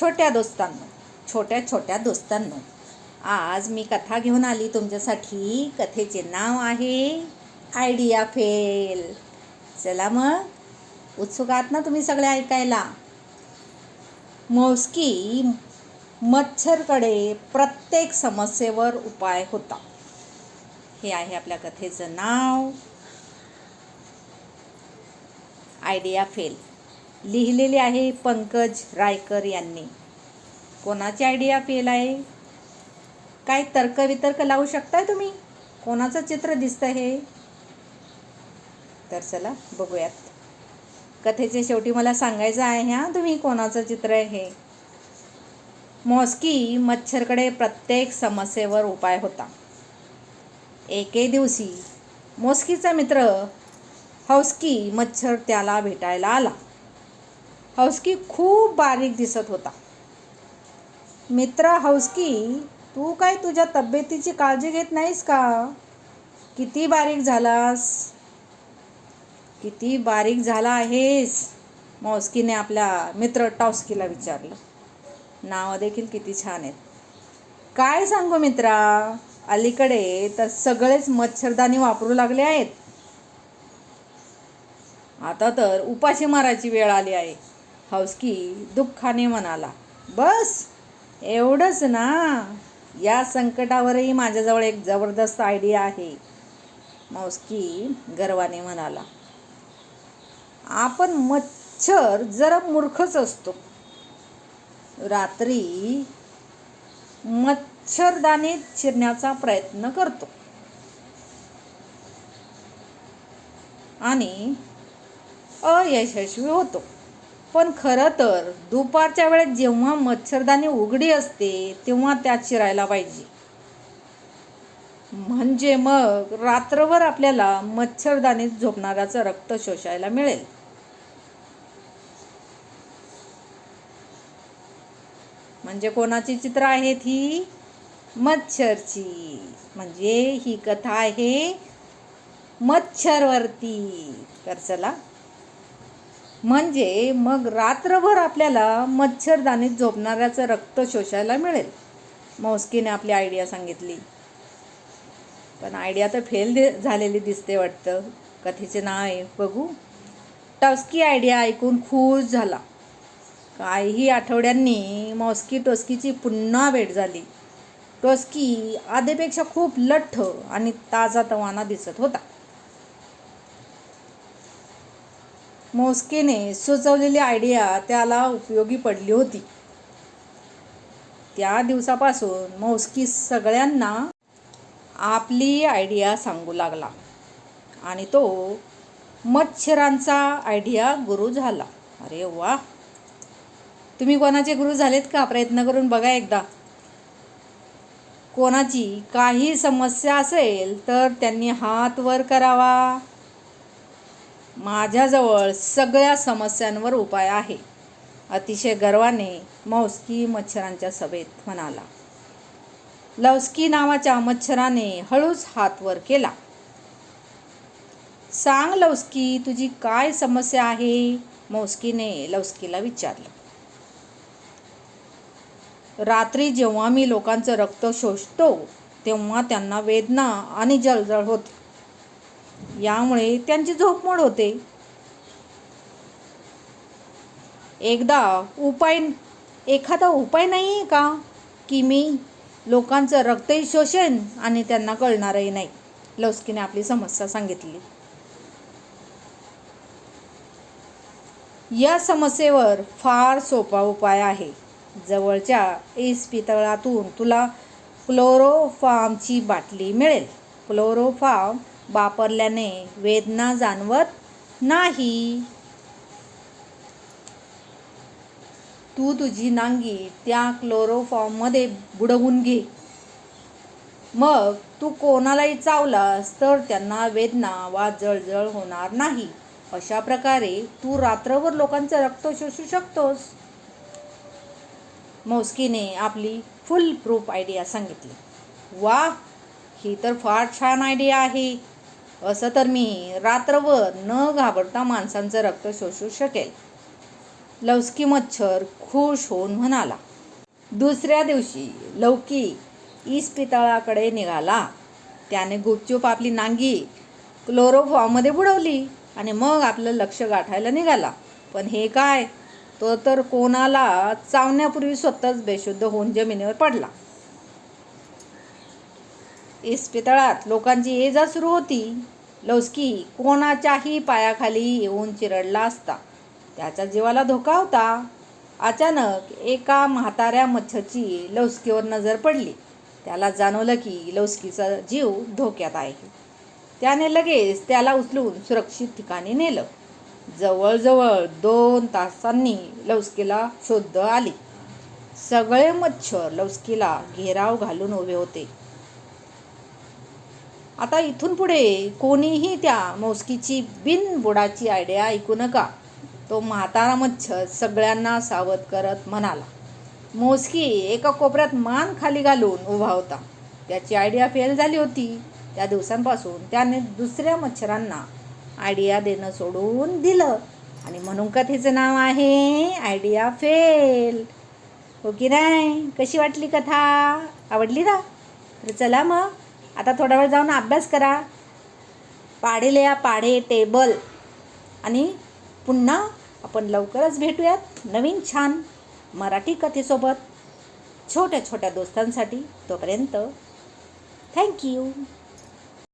छोट्या दोस्तांनो छोट्या छोट्या दोस्तांनो. आज मी कथा घेऊन आली तुमच्यासाठी. कथेचे नाव आहे आयडिया फेल. चला मग उत्सुक आहात ना तुम्ही सगळे ऐकायला. मोस्की मच्छरकडे प्रत्येक समस्येवर उपाय होता. हे आहे आपल्या कथेचं नाव. Idea fail. लिहिलेली आहे पंकज रायकर यांनी. कोणाची आयडिया फेल आहे? काय तर्कवितर्क लावू शकताय तुम्ही? कोणाचं चित्र दिसतं हे? तर चला बघूयात. कथेच्या शेवटी मला सांगायचं आहे हा तुम्ही कोणाचं चित्र आहे हे? मॉस्की मच्छरकडे प्रत्येक समस्येवर उपाय होता. एके दिवशी मोस्कीचा मित्र हौस्की मच्छर त्याला भेटायला आला. हौस्की खूप बारीक दिसत होता. मित्र हौसकी तू काय तुझ्या तब्येतीची काळजी घेत नाहीस का? किती बारीक झालास? किती बारीक झाला आहेस? मौस्कीने आपल्या मित्र टॉस्कीला विचारलं. नावं देखील किती छान आहेत. काय सांगू मित्रा? अलीकडे तर सगळेच मच्छरदाणी वापरू लागले आहेत. आता तर उपाशी मारायची वेळ आली आहे. हौसकी दुःखाने म्हणाला बस एवढंच ना. या संकटावरही माझ्याजवळ एक जबरदस्त आयडिया आहे. मौसकी गर्वाने म्हणाला आपण मच्छर जरा मूर्खच असतो. रात्री मच्छरदाणी चिरण्याचा प्रयत्न करतो. आणि अयशस्वी होतो. पण खरं तर दुपारच्या वेळेत जेव्हा मच्छरदाणी उघडी असते तेव्हा त्यात शिरायला पाहिजे. म्हणजे मग रात्रभर आपल्याला मच्छरदाणीत झोपणाऱ्याचं रक्त शोषायला मिळेल. म्हणजे कोणाची चित्र आहेत ही मच्छरची. म्हणजे ही कथा आहे मच्छरवरती. तर चला. म्हणजे मग रात्रभर आपल्याला मच्छरदाणीत झोपणाऱ्याचं रक्त शोषायला मिळेल. मौस्कीने आपली आयडिया सांगितली. पण आयडिया तर फेल दि झालेली दिसते वाटतं. कथेचे नाव आहे. बघू. टस्की आयडिया ऐकून खुश झाला. काही आठवड्यांनी मॉस्की टोस्कीची पुन्हा भेट झाली. टोस्की आधीपेक्षा खूप लठ्ठ आणि ताजा तवाना दिसत होता. मोस्केने सुचवलेली आयडिया त्याला उपयोगी पडली होती. त्या दिवसापासून मोस्की सगळ्यांना आपली आयडिया सांगू लागला आणि तो मच्छरांचा आयडिया गुरु झाला. अरे वा! तुम्ही कोणाचे गुरु झालेत का? प्रयत्न करून बघा एकदा. कोणाची काही समस्या असेल तर त्यांनी हात वर करावा. माझ्याजवळ सगळ्या समस्यांवर उपाय आहे. अतिशय गर्वाने मौस्की मच्छरांच्या सभेत म्हणाला. लवस्की नावाच्या मच्छराने हळूच हात वर केला. सांग लवस्की तुझी काय समस्या आहे? मौस्कीने लवस्कीला विचारलं. रात्री जेव्हा मी लोकांचं रक्त शोषतो तेव्हा त्यांना वेदना आणि जळजळ होते. यामुळे त्यांची झोपमोड होते. एकदा उपाय एखादा उपाय नाही आहे का की मी लोकांचं रक्तही शोषेन आणि त्यांना कळणारही नाही? लवस्कीने आपली समस्या सांगितली. या समस्येवर फार सोपा उपाय आहे. जवळच्या इस्पितळातून तुला क्लोरोफार्मची बाटली मिळेल. क्लोरोफार्म वापरल्याने वेदना जाणवत नाही. तू तुझी नांगी त्या क्लोरोफॉर्ममध्ये बुडवून घे. मग तू कोणालाही चावलास तर त्यांना वेदना वा जळजळ होणार नाही. अशा प्रकारे तू रात्रभर लोकांचं रक्त शोषू शकतोस. मौस्कीने आपली फुल प्रूफ आयडिया सांगितली. वा ही तर फार छान आयडिया आहे. असं तर मी रात्रभर न घाबरता माणसांचं रक्त शोषू शकेल. लवस्की मच्छर खुश होऊन म्हणाला दुसऱ्या दिवशी लौकी इस्पितळाकडे निघाला. त्याने गुपचूप आपली नांगी क्लोरोफॉर्ममध्ये बुडवली आणि मग आपलं लक्ष गाठायला निघाला. पण हे काय? तो तर कोणाला चावण्यापूर्वी स्वतःच बेशुद्ध होऊन जमिनीवर पडला. इस्पितळात लोकांची ये जा सुरू होती. लवस्की कोणाच्याही पायाखाली येऊन चिरडला असता. त्याच्या जीवाला धोका होता. अचानक एका म्हाताऱ्या मच्छरची लवस्कीवर नजर पडली. त्याला जाणवलं की लवस्कीचा जीव धोक्यात आहे. त्याने लगेच त्याला उचलून सुरक्षित ठिकाणी नेलं. जवळजवळ दोन तासांनी लवस्कीला शोध आली. सगळे मच्छर लवस्कीला घेराव घालून उभे होते. आता इथून पुढे कोणीही त्या मौसकीची बिनबुडाची आयडिया ऐकू नका. तो म्हातारा मच्छर सगळ्यांना सावध करत म्हणाला मोजकी एका कोपऱ्यात मान खाली घालून उभा होता. त्याची आयडिया फेल झाली होती. त्या दिवसांपासून त्याने दुसऱ्या मच्छरांना आयडिया देणं सोडून दिलं. आणि म्हणून कथेचं नाव आहे आयडिया फेल हो की नाही? कशी वाटली कथा? आवडली ना? तर चला मग. आता थोडा वेळ जाऊन अभ्यास करा. पाढेल्या पाढे टेबल आणि पुन्हा आपण लवकरच भेटूयात नवीन छान मराठी कथेसोबत छोट्या छोट्या दोस्तांसाठी तोपर्यंत थँक्यू